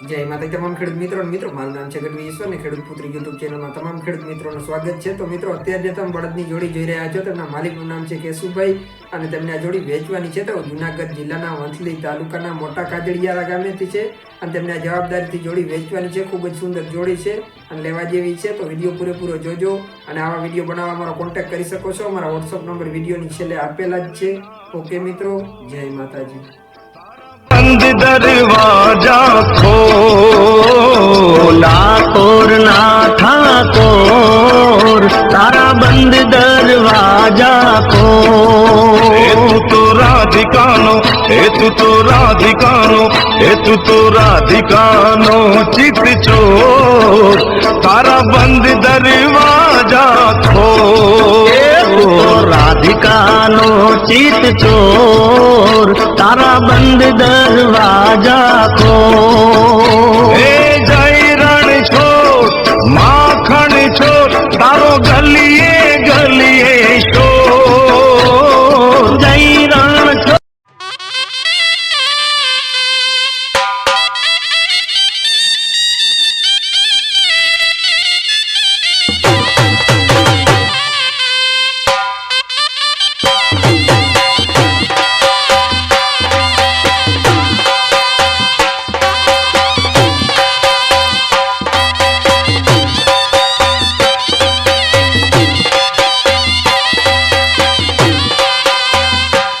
જય માતા તમામ ખેડૂત મિત્રો મિત્રો, મારું નામ છે ગઢવી ઈશ્વર ને ખેડૂત પુત્ર યુટ્યુબ ચેનલમાં તમામ ખેડૂત મિત્રોનું સ્વાગત છે. તો મિત્રો, અત્યારે જે તમે બળદની જોડી જોઈ રહ્યા છો, તેમના માલિકનું નામ છે કેશુભાઈ અને તેમને આ જોડી વેચવાની છે. તો જુનાગઢ જિલ્લાના વંથલી તાલુકાના મોટા કાજળિયારા ગામેથી છે અને તેમને આ જવાબદારીથી જોડી વેચવાની છે. ખૂબ જ સુંદર જોડી છે અને લેવા જેવી છે. તો વીડિયો પૂરેપૂરો જોજો અને આવા વીડિયો બનાવવા અમારો કોન્ટેક્ટ કરી શકો છો. અમારા વોટ્સઅપ નંબર વિડીયોની છેલ્લે આપેલા જ છે. ઓકે મિત્રો, જય માતાજી. બંધ દરવાજા કોરના ઠાકોર તારા બંધ દરવાજા કો તું તો રાધિકાનો હે તું તો રાધિકાનો હે તું તો રાધિકાનો ચિત ચોર તારા બંધ દરવાજા ખો રાધિકાનો ચિત ચોર તારા બંધ દરવાજા ખો માખણ છો તારો ગલીએ ગલીએ શો?